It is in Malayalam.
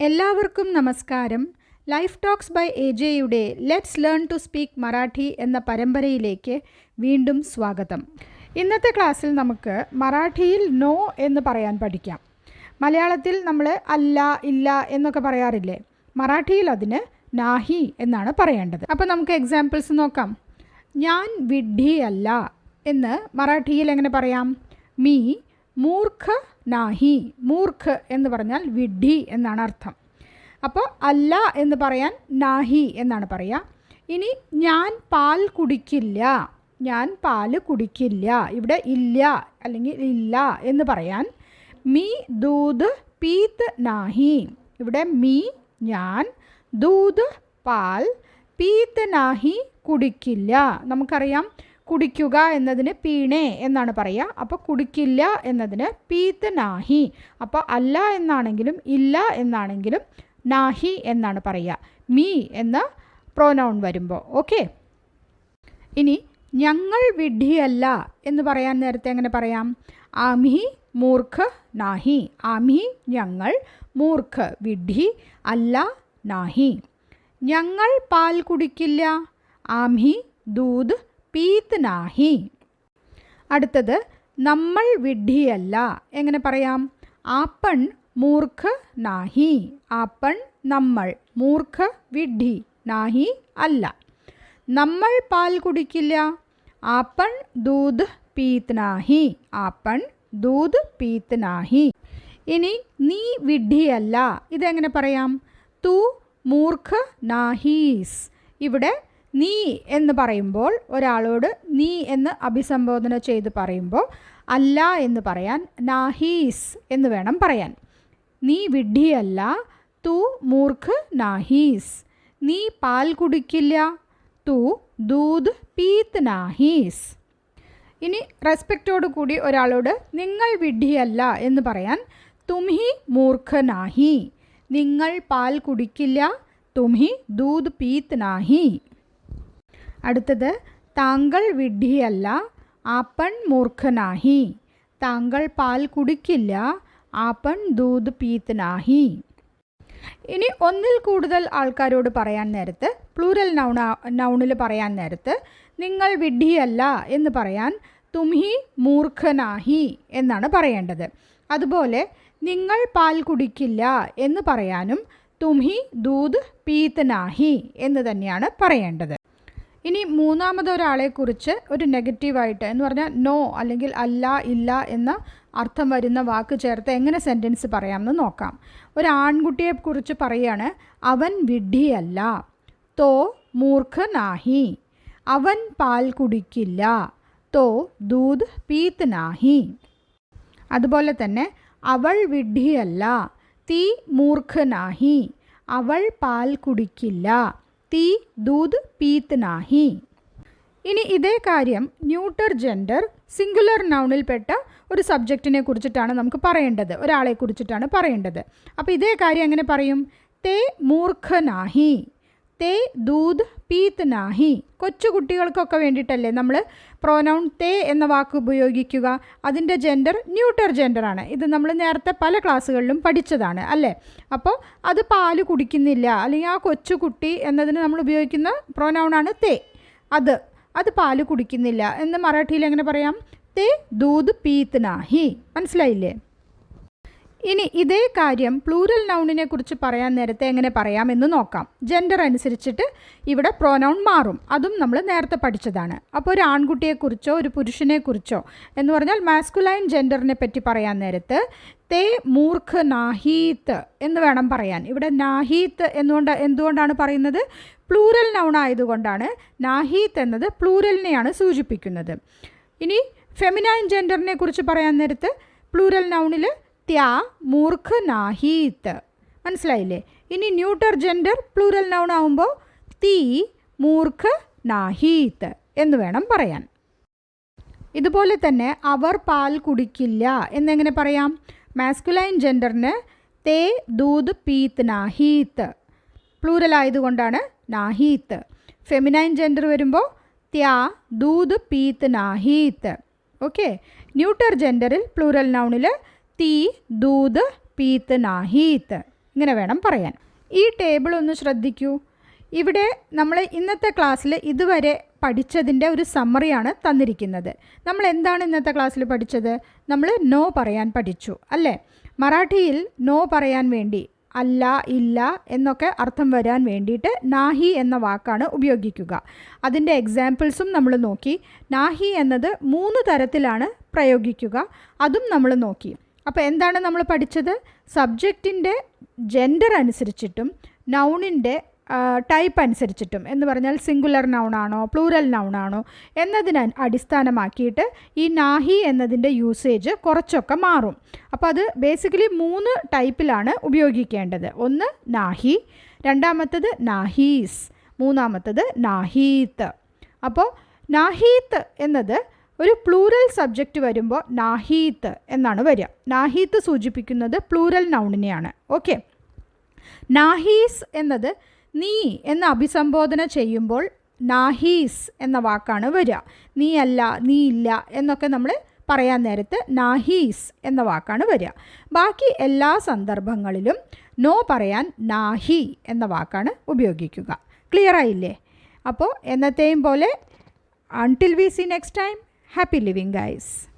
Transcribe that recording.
എല്ലാവർക്കും നമസ്കാരം. ലൈഫ് ടോക്സ് ബൈ എ ജെയുടെ let's learn to speak Marathi എന്ന പരമ്പരയിലേക്ക് വീണ്ടും സ്വാഗതം. ഇന്നത്തെ ക്ലാസ്സിൽ നമുക്ക് മറാഠിയിൽ നോ എന്ന് പറയാൻ പഠിക്കാം. മലയാളത്തിൽ നമ്മൾ അല്ല ഇല്ല എന്നൊക്കെ പറയാറില്ലേ? മറാഠിയിൽ അതിന് നാഹി എന്നാണ് പറയേണ്ടത്. അപ്പോൾ നമുക്ക് എക്സാമ്പിൾസ് നോക്കാം. ഞാൻ വിഡ്ഢിയല്ല എന്ന് മറാഠിയിൽ എങ്ങനെ പറയാം? മീ മൂർഖ നാഹി മൂർഖ് എന്ന് പറഞ്ഞാൽ വിഡ്ഢി എന്നാണ് അർത്ഥം. അപ്പോൾ അല്ല എന്ന് പറയാൻ നാഹി എന്നാണ് പറയുക ഇനി ഞാൻ പാൽ കുടിക്കില്ല ഞാൻ പാൽ കുടിക്കില്ല ഇവിടെ ഇല്ല അല്ലെങ്കിൽ ഇല്ല എന്ന് പറയാൻ മീ ദൂത് പീത്ത് നാഹി. ഇവിടെ മീ ഞാൻ ദൂത് പാൽ പീത്ത് നാഹി കുടിക്കില്ല. നമുക്കറിയാം കുടിക്കുക എന്നതിന് പീണേ എന്നാണ് പറയുക. അപ്പോൾ കുടിക്കില്ല എന്നതിന് പീത്ത് നാഹി. അപ്പോൾ അല്ല എന്നാണെങ്കിലും ഇല്ല എന്നാണെങ്കിലും നാഹി എന്നാണ് പറയുക. മീ എന്ന പ്രോനൗൺ വരുമ്പോൾ ഓക്കെ ഇനി ഞങ്ങൾ വിഡ്ഢിയല്ല എന്ന് പറയാൻ നേരത്തെ എങ്ങനെ പറയാം? ആമി മൂർഖ് നാഹി. ആമി ഞങ്ങൾ മൂർഖ് വിഡ്ഢി അല്ല നാഹി. ഞങ്ങൾ പാൽ കുടിക്കില്ല. ആമി ദൂത് പീത്ത് നാഹി അടുത്തത് നമ്മൾ വിഡ്ഢിയല്ല. എങ്ങനെ പറയാം? ആപ്പൺ മൂർഖ് നാഹി. ആപ്പൺ നമ്മൾ മൂർഖ് വിഡ്ഢി നാഹി അല്ല. നമ്മൾ പാൽ കുടിക്കില്ല. ആപ്പൺ ദൂത് പീത്ത് നാഹി ആപ്പൺ ദൂത് പീത്ത് നാഹി ഇനി നീ വിഡ്ഢിയല്ല. ഇതെങ്ങനെ പറയാം? തൂ മൂർഖ് നാഹീസ്. ഇവിടെ നീ എന്ന് പറയുമ്പോൾ ഒരാളോട് നീ എന്ന് അഭിസംബോധന ചെയ്ത് പറയുമ്പോൾ അല്ല എന്ന് പറയാൻ നാഹീസ് എന്ന് വേണം പറയാൻ. നീ വിഡ്ഢിയല്ല തു മൂർഖ് നാഹീസ്. നീ പാൽ കുടിക്കില്ല തു ദൂത് പീത്ത് നാഹീസ്. ഇനി റെസ്പെക്റ്റോട് കൂടി ഒരാളോട് നിങ്ങൾ വിഡ്ഢിയല്ല എന്ന് പറയാൻ തുംഹി മൂർഖ നാഹി. നിങ്ങൾ പാൽ കുടിക്കില്ല തുംഹി ദൂത് പീത്ത് നാഹി. അടുത്തത് താങ്കൾ വിഡ്ഢിയല്ല ആപ്പൺ മൂർഖനാഹി. താങ്കൾ പാൽ കുടിക്കില്ല ആപ്പൺ ദൂത് പീത്ത് നാഹി ഇനി ഒന്നിൽ കൂടുതൽ ആൾക്കാരോട് പറയാൻ നേരത്ത് പ്ലൂരൽ നൗണ നൗണിൽ പറയാൻ നേരത്ത് നിങ്ങൾ വിഡ്ഢിയല്ല എന്ന് പറയാൻ തുംഹി മൂർഖനാഹി എന്നാണ് പറയേണ്ടത്. അതുപോലെ നിങ്ങൾ പാൽ കുടിക്കില്ല എന്ന് പറയാനും തുംഹി ദൂത് പീത്ത് നാഹി എന്ന് തന്നെയാണ് പറയേണ്ടത്. ഇനി മൂന്നാമതൊരാളെക്കുറിച്ച് ഒരു നെഗറ്റീവായിട്ട് എന്ന് പറഞ്ഞാൽ നോ അല്ലെങ്കിൽ അല്ല ഇല്ല എന്ന അർത്ഥം വരുന്ന വാക്ക് ചേർത്ത് എങ്ങനെ സെന്റൻസ് പറയാമെന്ന് നോക്കാം. ഒരു ആൺകുട്ടിയെക്കുറിച്ച് പറയാണ് അവൻ വിഡ്ഢിയല്ല തോ മൂർഖ നാഹി അവൻ പാൽ കുടിക്കില്ല തോ ദൂത് പീത്ത് നാഹി അതുപോലെ തന്നെ അവൾ വിഡ്ഢിയല്ല തീ മൂർഖ നാഹി അവൾ പാൽ കുടിക്കില്ല തീ ദൂത് പീത്ത് നാഹി. ഇനി ഇതേ കാര്യം ന്യൂട്ടർ ജെൻഡർ സിംഗുലർ നൗണിൽപ്പെട്ട ഒരു സബ്ജക്റ്റിനെ കുറിച്ചിട്ടാണ് നമുക്ക് പറയേണ്ടത്. ഒരാളെ കുറിച്ചിട്ടാണ് പറയേണ്ടത്. അപ്പോൾ ഇതേ കാര്യം എങ്ങനെ പറയും? തേ മൂർഖ നാഹി തേ ദൂത് പീത്ത് നാഹി. കൊച്ചുകുട്ടികൾക്കൊക്കെ വേണ്ടിയിട്ടല്ലേ നമ്മൾ പ്രോനൗൺ തേ എന്ന വാക്ക് ഉപയോഗിക്കുക. അതിന്റെ ജെൻഡർ ന്യൂട്ടർ ജെൻഡറാണ് ഇത് നമ്മൾ നേരത്തെ പല ക്ലാസ്സുകളിലും പഠിച്ചതാണ് അല്ലേ? അപ്പോൾ അത് പാൽ കുടിക്കുന്നില്ല. അല്ലെങ്കിൽ ആ കൊച്ചുകുട്ടി എന്നതിന് നമ്മൾ ഉപയോഗിക്കുന്ന പ്രോനൗണാണ് തേ. അത്. അത് പാൽ കുടിക്കുന്നില്ല. എന്ന് മറാഠിയിൽ എങ്ങനെ പറയാം? തേ ദൂത് പീത്ത് നാഹി. മനസ്സിലായില്ലേ? ഇനി ഇതേ കാര്യം പ്ലൂരൽ നൗണിനെ കുറിച്ച് പറയാൻ നേരത്തെ എങ്ങനെ പറയാമെന്ന് നോക്കാം. ജെൻഡർ അനുസരിച്ചിട്ട് ഇവിടെ പ്രോനൗൺ മാറും. അതും നമ്മൾ നേരത്തെ പഠിച്ചതാണ്. അപ്പോൾ ഒരു ആൺകുട്ടിയെക്കുറിച്ചോ ഒരു പുരുഷനെക്കുറിച്ചോ എന്ന് പറഞ്ഞാൽ മാസ്കുലൈൻ ജെൻഡറിനെ പറ്റി പറയാൻ നേരത്ത് തേ മൂർഖ് നാഹീത്ത് എന്ന് വേണം പറയാൻ. ഇവിടെ നാഹീത്ത് എന്നുകൊണ്ട് എന്തുകൊണ്ടാണ് പറയുന്നത്? പ്ലൂരൽ നൗൺ ആയതുകൊണ്ടാണ് നാഹീത്ത് എന്നത് പ്ലൂരലിനെയാണ് സൂചിപ്പിക്കുന്നത്. ഇനി ഫെമിനൈൻ ജെൻഡറിനെ കുറിച്ച് പറയാൻ നേരത്ത് പ്ലൂരൽ നൗണിൽ ത്യാ മൂർഖ് നാഹീത്ത് മനസ്സിലായില്ലേ? ഇനി ന്യൂട്ടർ ജെൻഡർ പ്ലൂരൽ നൗൺ ആവുമ്പോൾ തീ മൂർഖ് നാഹീത്ത് എന്ന് വേണം പറയാൻ. ഇതുപോലെ തന്നെ അവർ പാൽ കുടിക്കില്ല എന്നെങ്ങനെ പറയാം? മാസ്കുലൈൻ ജെൻഡറിന് തേ ദൂത് പീത്ത് നാഹീത്ത് പ്ലൂരൽ ആയതുകൊണ്ടാണ് നാഹീത്ത് ഫെമിനൈൻ ജെൻഡർ വരുമ്പോൾ ത്യാ ദൂത് പീത്ത് നാഹീത്ത് ഓക്കെ? ന്യൂട്ടർ ജെൻഡറിൽ പ്ലൂരൽ നൗണിൽ തീ ദൂത് പീത്ത് നാഹീത്ത്. ഇങ്ങനെ വേണം പറയാൻ. ഈ ടേബിൾ ഒന്ന് ശ്രദ്ധിക്കൂ. ഇവിടെ നമ്മൾ ഇന്നത്തെ ക്ലാസ്സിൽ ഇതുവരെ പഠിച്ചതിന്റെ ഒരു സമ്മറിയാണ് തന്നിരിക്കുന്നത്. നമ്മൾ എന്താണ് ഇന്നത്തെ ക്ലാസ്സിൽ പഠിച്ചത്? നമ്മൾ നോ പറയാൻ പഠിച്ചു അല്ലേ? മറാഠിയിൽ നോ പറയാൻ വേണ്ടി അല്ല ഇല്ല എന്നൊക്കെ അർത്ഥം വരാൻ വേണ്ടിയിട്ട് നാഹി എന്ന വാക്കാണ് ഉപയോഗിക്കുക. അതിന്റെ എക്സാമ്പിൾസും നമ്മൾ നോക്കി. നാഹി എന്നത് മൂന്ന് തരത്തിലാണ് പ്രയോഗിക്കുക. അതും നമ്മൾ നോക്കി. അപ്പോൾ എന്താണ് നമ്മൾ പഠിച്ചത്? സബ്ജക്റ്റിന്റെ ജെൻഡർ അനുസരിച്ചിട്ടും നൗണിന്റെ ടൈപ്പ് അനുസരിച്ചിട്ടും എന്ന് പറഞ്ഞാൽ സിംഗുലർ നൗണാണോ പ്ലൂറൽ നൗണാണോ എന്നതിനെ അടിസ്ഥാനമാക്കിയിട്ട് ഈ നാഹി എന്നതിന്റെ യൂസേജ് കുറച്ചൊക്കെ മാറും. അപ്പോൾ അത് ബേസിക്കലി മൂന്ന് ടൈപ്പിലാണ് ഉപയോഗിക്കേണ്ടത്. ഒന്ന് നാഹി രണ്ടാമത്തത് നാഹീസ് മൂന്നാമത്തത് നാഹീത്ത് അപ്പോൾ നാഹീത്ത് എന്നത് ഒരു പ്ലൂറൽ സബ്ജക്റ്റ് വരുമ്പോൾ നാഹീത്ത് എന്നാണ് വരിക. നാഹീത്ത് സൂചിപ്പിക്കുന്നത് പ്ലൂറൽ നൗണിനെയാണ് ഓക്കെ നാഹീസ് എന്നത് നീ എന്ന് അഭിസംബോധന ചെയ്യുമ്പോൾ നാഹീസ് എന്ന വാക്കാണ് വരിക. നീ അല്ല നീ ഇല്ല എന്നൊക്കെ നമ്മൾ പറയാൻ നേരത്ത് നാഹീസ് എന്ന വാക്കാണ് വരിക. ബാക്കി എല്ലാ സന്ദർഭങ്ങളിലും നോ പറയാൻ നാഹി എന്ന വാക്കാണ് ഉപയോഗിക്കുക. ക്ലിയർ ആയില്ലേ? അപ്പോൾ എന്നത്തെയും പോലെ until we see next time happy living guys.